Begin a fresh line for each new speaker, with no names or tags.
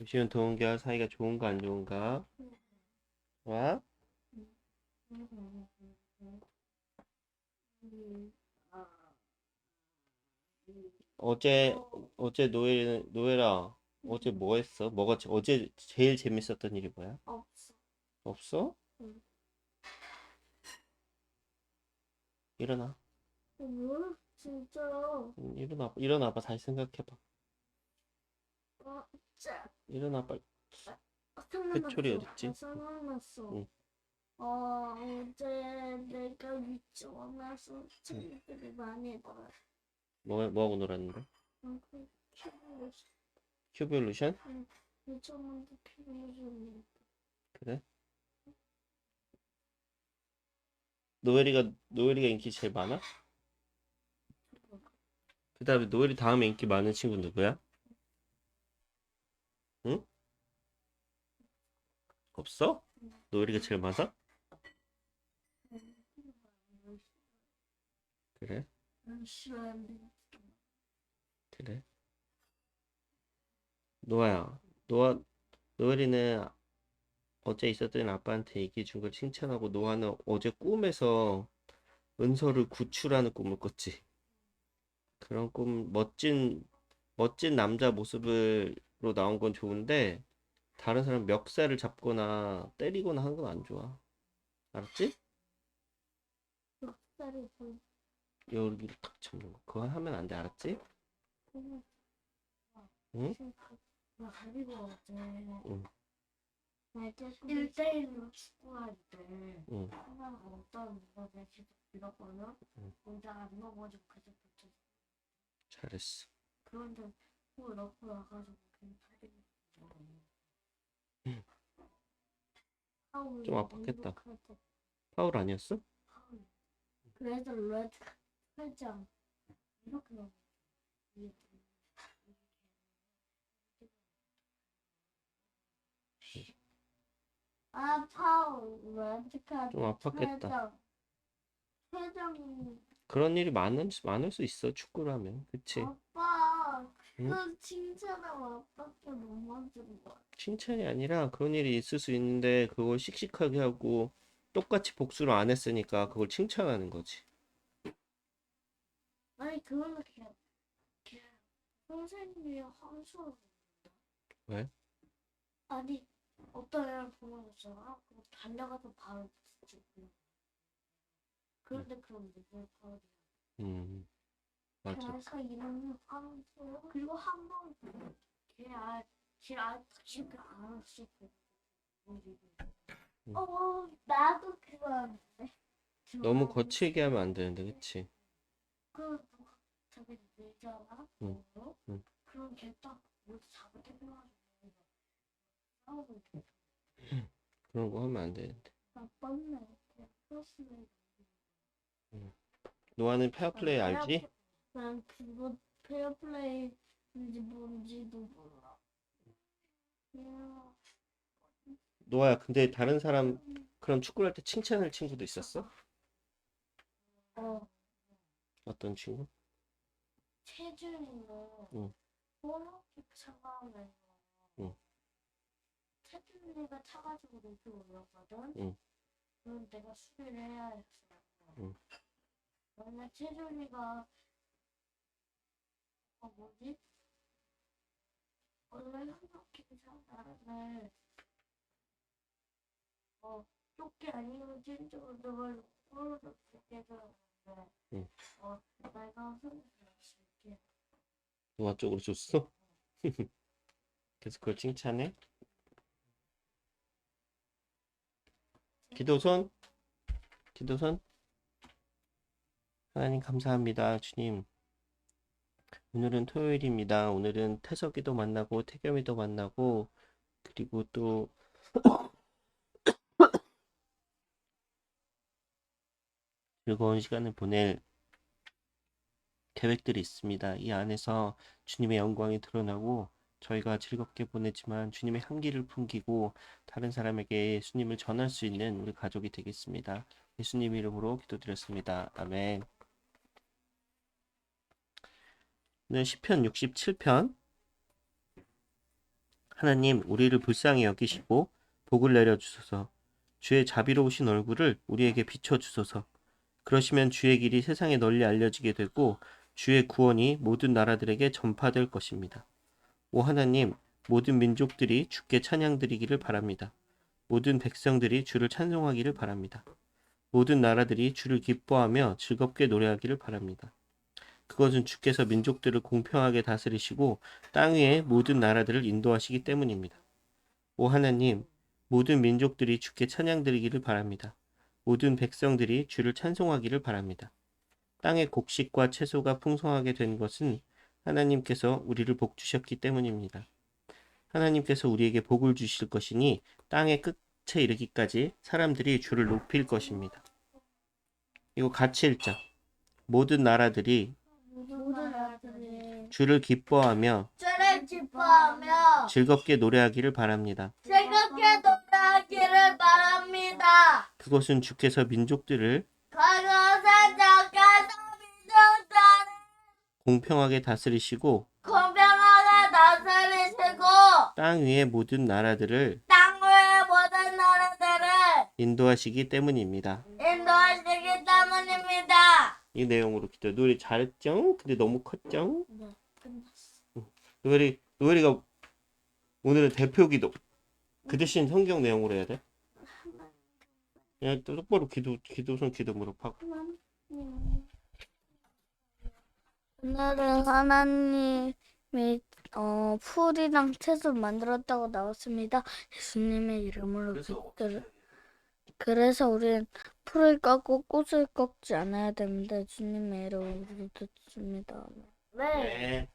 조시훈 동은결 사이가 좋은가 안 좋은가? 좋아? 어제 어제 노엘 노엘아 어제 뭐 했어? 뭐가 제- 어제 제일 재밌었던 일이 뭐야?
없어.
없어?
응.
일어나
어, 뭐야? 진짜요?
음, 일어나 일어나봐 다시 생각해봐
어, 짜.
일어나 빨리. 회초리 어딨지?
아, 생각났어.
응.
어, 어제 내가 유치원에서 친구들이 많이 놀았어.
뭐 뭐하고 놀았는데?
그
큐브루션?
유치원도 키블루
그래? 노엘이가 노엘이가 인기 제일 많아? 그 다음에 노엘이 다음에 인기 많은 친구 누구야? 응? 없어? 노엘이가 제일 많아? 그래? 그래? 노아야, 노아, 노엘이는 어제 있었던 아빠한테 얘기해 준 걸 칭찬하고 노아는 어제 꿈에서 은서를 구출하는 꿈을 꿨지. 그런 꿈, 멋진, 멋진 남자 모습으로 나온 건 좋은데, 다른 사람 멱살을 잡거나 때리거나 하는 건 안 좋아. 알았지?
쌀이 좀
여기를 탁 잡는 거. 그거 하면 안 돼. 알았지?
응?
응?
나 가지고 어제
응.
날짜 1대1로 축구할 때
응.
어떤 누가. 혼자 안 계속
잘했어.
그런데 홀 넣고 나가지고 그냥 다리를
응.
파울
좀 아팠겠다. 파울 아니었어?
그래서 레드 살짝 이렇게. 이게 아 파울 레드 카드
좀 아팠겠다.
회장
그런 일이 많을, 많을 수 있어, 축구를 하면. 그치?
아빠
응?
그 칭찬하고 아빠께 못 만든 거야
칭찬이 아니라 그런 일이 있을 수 있는데 그걸 씩씩하게 하고 똑같이 복수를 안 했으니까 그걸 칭찬하는 거지.
아니 그거는 그냥 그냥 선생님이 함수로
왜?
아니 어떤 보는 거잖아 그거 달려가서 바로 붙이고 그런데 그럼 누굴 파울이야
음, 맞아.
그래서 그리고 한번 걔알 걔알 붙이고 안
음.
어 나도 그거 하는데
너무 거칠게 하면 안 되는데, 그치?
그 저기
응. 응.
그럼 걔딱 뭐 잘못해 가지고 싸우고 있어
그런 거 하면 안 되는데.
나빴네 플러스네
노아는 페어플레이 알지?
난 그거 페어플레이인지 뭔지도 몰라
노아야, 근데 다른 사람 그럼 축구를 할 때 칭찬할 친구도 있었어?
어
어떤 친구?
체준이는
응.
차가우면
응.
체준이가 차가지고 높이 올랐거든
응.
그럼 내가 수비를 해야 했어
응.
원래 체준이가 어 뭐지? 원래 코너킥 차가를 어 좁게 아니면 찐쪽으로 넣을 코너킥 해줬는데
응.
어 내가 손을 쓸게
노아 쪽으로 줬어? 그래서 그걸 칭찬해? 기도선? 기도선? 하나님 감사합니다. 주님. 오늘은 토요일입니다. 오늘은 태석이도 만나고 태겸이도 만나고 그리고 또 즐거운 시간을 보낼 계획들이 있습니다. 이 안에서 주님의 영광이 드러나고 저희가 즐겁게 보내지만 주님의 향기를 풍기고 다른 사람에게 예수님을 전할 수 있는 우리 가족이 되겠습니다. 예수님 이름으로 기도드렸습니다. 아멘. 오늘 시편 67편 하나님, 우리를 불쌍히 여기시고 복을 내려 주소서. 주의 자비로우신 얼굴을 우리에게 비춰 주소서. 그러시면 주의 길이 세상에 널리 알려지게 되고 주의 구원이 모든 나라들에게 전파될 것입니다. 오 하나님, 모든 민족들이 주께 찬양드리기를 바랍니다. 모든 백성들이 주를 찬송하기를 바랍니다. 모든 나라들이 주를 기뻐하며 즐겁게 노래하기를 바랍니다. 그것은 주께서 민족들을 공평하게 다스리시고 땅 위의 모든 나라들을 인도하시기 때문입니다. 오 하나님, 모든 민족들이 주께 찬양드리기를 바랍니다. 모든 백성들이 주를 찬송하기를 바랍니다. 땅의 곡식과 채소가 풍성하게 된 것은 하나님께서 우리를 복 주셨기 때문입니다. 하나님께서 우리에게 복을 주실 것이니 땅의 끝에 이르기까지 사람들이 주를 높일 것입니다. 이거 같이 읽자. 모든 나라들이
모든
주를 기뻐하며
주를 기뻐하며
즐겁게 노래하기를 바랍니다.
즐겁게 노래하기를 바랍니다.
그것은 주께서 민족들을
그것은 적게서 민족들을
공평하게 다스리시고
공평하게 다스리시고
땅 위의 모든 나라들을
땅 위의 모든 나라들을 인도하시기 때문입니다.
이 내용으로 기도. 노래 잘했죠? 근데 너무 컸죠?
네, 끝났어.
노엘이 노엘이가 오늘은 대표 기도. 그 대신 성경 내용으로 해야 돼? 그냥 또 똑바로 기도 기도선 기도 무릎하고.
오늘은 하나님이 어, 풀이랑 채소 만들었다고 나왔습니다. 예수님의 이름으로 믿들. 그래서 우리는 풀을 꺾고 꽃을 꺾지 않아야 됩니다. 주님의 이름으로 믿습니다.
네.
네.